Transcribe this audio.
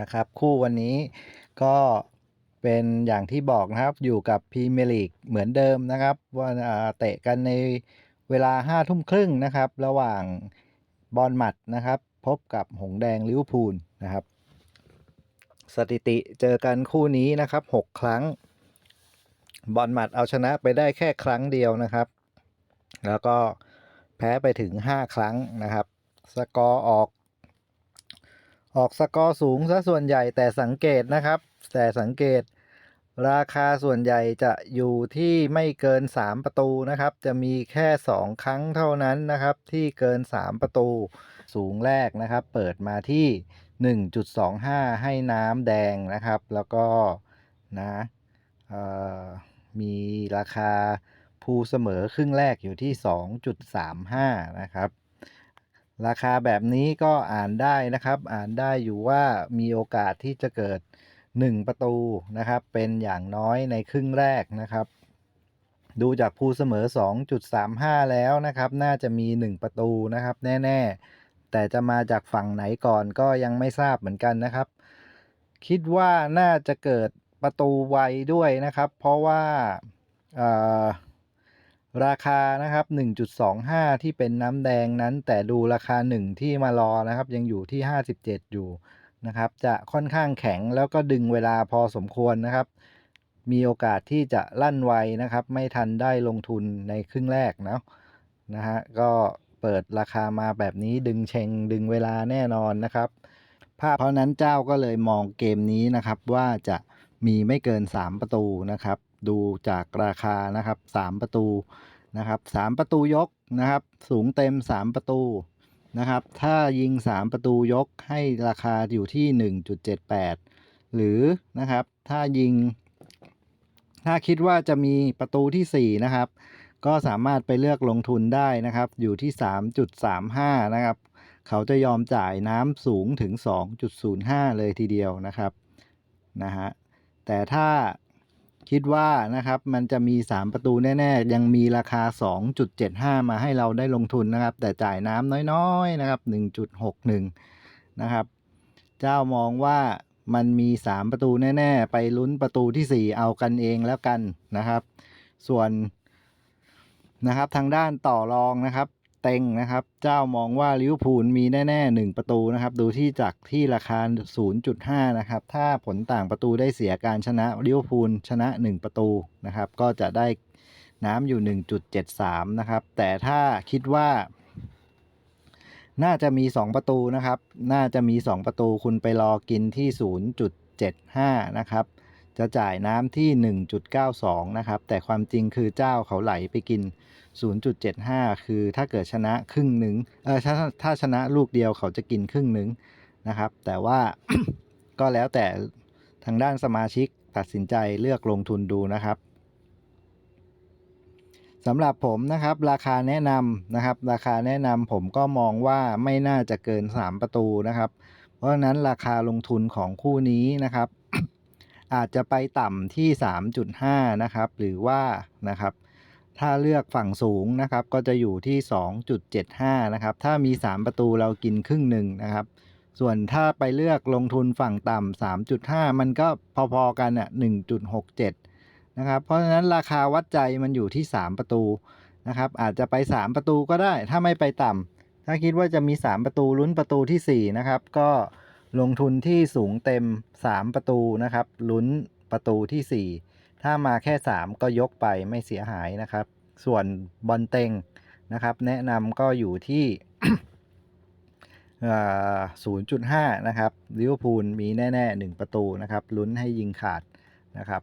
นะครับ คู่วันนี้ก็เป็นอย่างที่บอกนะครับอยู่กับพรีเมียร์ลีกเหมือนเดิมนะครับว่าอ่าเตะกันในเวลา5ทุ่มครึ่งนะครับ ระหว่างบอลหมัดนะครับ พบกับหงแดงลิเวอร์พูลนะครับ สถิติเจอกันคู่นี้นะครับ 6 ครั้ง บอลหมัดเอาชนะไปได้แค่ครั้งเดียวนะครับ แล้วก็แพ้ไปถึง 5 ครั้งนะครับ สกอร์ออก ออกสกอร์สูงซะส่วนใหญ่แต่สังเกตนะครับ แต่สังเกต ราคาส่วนใหญ่จะอยู่ที่ไม่เกิน 3 ประตูนะครับ จะมีแค่ 2 ครั้งเท่านั้นนะครับ ที่เกิน 3 ประตูสูงแรกนะครับ เปิดมาที่ 1.25 ให้น้ำแดงนะครับ แล้วก็นะมีราคาภูเสมอครึ่งแรกอยู่ที่ 2.35 นะครับ ราคาแบบนี้ก็อ่านได้นะครับ อ่านได้อยู่ว่ามีโอกาสที่จะเกิด 1 ประตูนะครับ เป็นอย่างน้อยในครึ่งแรกนะครับ ดูจากภูเสมอ 2.35 แล้วนะครับ น่าจะมี 1 ประตูนะครับ แน่ ๆ แต่จะมาจากฝั่งไหนก่อนก็ยังไม่ทราบเหมือนกันนะครับ คิดว่าน่าจะเกิดประตูไวด้วยนะครับ เพราะว่าเอ่อ ราคานะครับ 1.25 ที่เป็นน้ำแดงนั้น แต่ดูราคา 1 ที่มารอนะครับ ยังอยู่ที่ 57 อยู่นะครับ จะค่อนข้างแข็งแล้วก็ดึงเวลาพอสมควรนะครับ มีโอกาสที่จะลั่นไวนะครับ ไม่ทันได้ลงทุนในครึ่งแรกนะนะฮะก็เปิดราคามาแบบนี้ดึงเชงดึงเวลาแน่นอนนะครับ ภาพเพราะนั้นเจ้าก็เลยมองเกมนี้นะครับว่าจะมีไม่เกิน 3 ประตูนะครับ ดูจากราคานะครับ3ประตูนะครับ3ประตูยกนะครับ สูงเต็ม 3 ประตูนะครับ ถ้ายิง 3 ประตูยกให้ราคาอยู่ที่ 1.78 หรือนะครับ ถ้ายิง ถ้าคิดว่าจะมีประตูที่ 4 นะครับ ก็สามารถไปเลือกลงทุนได้นะครับ อยู่ที่ 3.35 นะครับ เขาจะยอมจ่ายน้ำสูงถึง 2.05 เลยทีเดียวนะครับ นะฮะ แต่ถ้า คิดว่านะครับมันจะมี 3 ประตูแน่ๆ ยังมีราคา 2.75 มาให้เราได้ลงทุนนะครับ แต่จ่ายน้ำน้อยๆนะครับ 1.61 นะครับ เจ้ามองว่ามันมี 3 ประตูแน่ๆ ไปลุ้นประตูที่ 4 เอากันเองแล้วกันนะครับ ส่วนนะครับทางด้านต่อรองนะครับ เต็งนะครับ เจ้ามองว่าลิเวอร์พูลมีแน่ๆ1ประตูนะครับ ดูที่จากที่ราคา 0.5 นะครับ ถ้าผลต่างประตูได้เสียการชนะลิเวอร์พูลชนะ 1 ประตูนะครับ ก็จะได้น้ำอยู่ 1.73 นะครับ แต่ถ้าคิดว่าน่าจะมี 2 ประตูนะครับ น่าจะมี 2 ประตูคุณไปรอกินที่ 0.75 นะครับ จะจ่ายน้ำที่ 1.92 นะครับ แต่ความจริงคือเจ้าเขาไหลไปกิน 0.75 คือถ้าเกิดชนะครึ่งหนึ่งเออถ้าถ้าชนะลูกเดียวเขาจะกินครึ่งหนึ่งนะครับ แต่ว่าก็แล้วแต่ทางด้านสมาชิกตัดสินใจเลือกลงทุนดูนะครับสำหรับผมนะครับราคาแนะนำนะครับ ราคาแนะนำผมก็มองว่าไม่น่าจะเกิน 3 ประตูนะครับ เพราะฉะนั้นราคาลงทุนของคู่นี้นะครับ อาจจะไปต่ำที่ 3.5 นะครับ หรือว่านะครับ ถ้าเลือกฝั่งสูงนะครับ ก็จะอยู่ที่ 2.75 นะครับ ถ้ามี 3 ประตูเรากินครึ่งหนึ่งนะครับ ส่วนถ้าไปเลือกลงทุนฝั่งต่ำ 3.5 มันก็พอๆกันอะ1.67 นะครับ เพราะฉะนั้นราคาวัดใจมันอยู่ที่ 3 ประตูนะครับ อาจจะไป 3 ประตูก็ได้ ถ้าไม่ไปต่ำ ถ้าคิดว่าจะมี 3 ประตูลุ้นประตูที่ 4 นะครับ ก็ลงทุนที่สูงเต็ม 3 ประตูนะครับ ลุ้นประตูที่ 4 ถ้ามาแค่ 3 ก็ยกไปไม่เสียหายนะครับ ส่วนบอลเต็งนะครับ แนะนำก็อยู่ที่ 0.5 นะครับลิเวอร์พูลมีแน่ ๆ 1 ประตูนะครับ ลุ้นให้ยิงขาดนะครับ